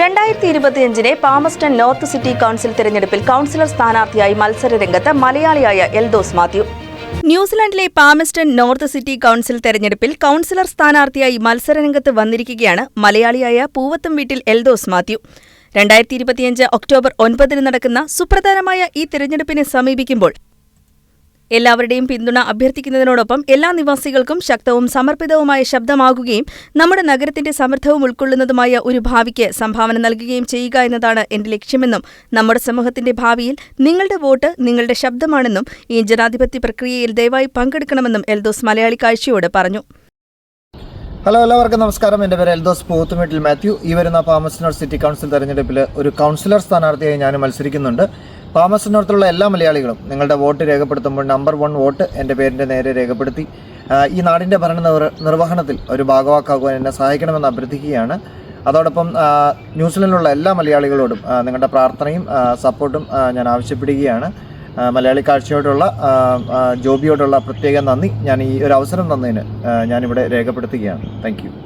രണ്ടായിരത്തി ഇരുപത്തിയഞ്ചിലെ Palmerston North City Council തിരഞ്ഞെടുപ്പിൽ കൌൺസിലർ സ്ഥാനാർത്ഥിയായി മത്സര രംഗത്ത് മലയാളിയായ എൽദോസ് മാത്യു. ന്യൂസിലാൻഡിലെ പാമസ്റ്റൺ നോർത്ത് സിറ്റി കൌൺസിൽ തെരഞ്ഞെടുപ്പിൽ കൌൺസിലർ സ്ഥാനാർത്ഥിയായി മത്സരരംഗത്ത് വന്നിരിക്കുകയാണ് മലയാളിയായ പൂവത്തും വീട്ടിൽ എൽദോസ് മാത്യു. രണ്ടായിരത്തി ഇരുപത്തിയഞ്ച് ഒക്ടോബർ ഒൻപതിന് നടക്കുന്ന സുപ്രധാനമായ ഈ തെരഞ്ഞെടുപ്പിനെ സമീപിക്കുമ്പോൾ എല്ലാവരുടെയും പിന്തുണ അഭ്യർത്ഥിക്കുന്നതിനോടൊപ്പം എല്ലാ നിവാസികൾക്കും ശക്തവും സമർപ്പിതവുമായ ശബ്ദമാകുകയും നമ്മുടെ നഗരത്തിന്റെ സമൃദ്ധവും ഉൾക്കൊള്ളുന്നതുമായ ഒരു ഭാവിക്ക് സംഭാവന നൽകുകയും ചെയ്യുക എന്നതാണ് എന്റെ ലക്ഷ്യമെന്നും നമ്മുടെ സമൂഹത്തിന്റെ ഭാവിയിൽ നിങ്ങളുടെ വോട്ട് നിങ്ങളുടെ ശബ്ദമാണെന്നും ഈ ജനാധിപത്യ പ്രക്രിയയിൽ ദയവായി പങ്കെടുക്കണമെന്നും എൽദോസ് മലയാളി കാഴ്ചയോട് പറഞ്ഞു. ഹലോ എല്ലാവർക്കും നമസ്കാരം. എന്റെ പേര് എൽദോസ് പോത്തുമേട്ടിൽ മാത്യു. ഈ വരുന്ന പാമസ്നോർ സിറ്റി കൗൺസിൽ തെരഞ്ഞെടുപ്പിൽ ഒരു കൗൺസിലർ സ്ഥാനാർത്ഥിയായി ഞാൻ മത്സരിക്കുന്നുണ്ട്. പാമസ് നോർത്തിലുള്ള എല്ലാ മലയാളികളും നിങ്ങളുടെ വോട്ട് രേഖപ്പെടുത്തുമ്പോൾ നമ്പർ വൺ വോട്ട് എന്റെ പേരിന്റെ നേരെ രേഖപ്പെടുത്തി. ഈ നാടിന്റെ ഭരണ നിർ- നിർവഹണത്തിൽ ഒരു ഭാഗവാക്കാകുവാൻ എന്നെ സഹായിക്കണമെന്ന് അഭ്യർത്ഥിക്കുകയാണ്. അതോടൊപ്പം ന്യൂസിലൻഡിലുള്ള എല്ലാ മലയാളികളോടും നിങ്ങളുടെ പ്രാർത്ഥനയും സപ്പോർട്ടും ഞാൻ ആവശ്യപ്പെടുകയാണ്. മലയാളി കാഴ്ചയോടുള്ള ജോബിയോടുള്ള പ്രത്യേക നന്ദി. ഞാൻ ഈ ഒരു അവസരം തന്നതിന് ഞാനിവിടെ രേഖപ്പെടുത്തുകയാണ്. താങ്ക്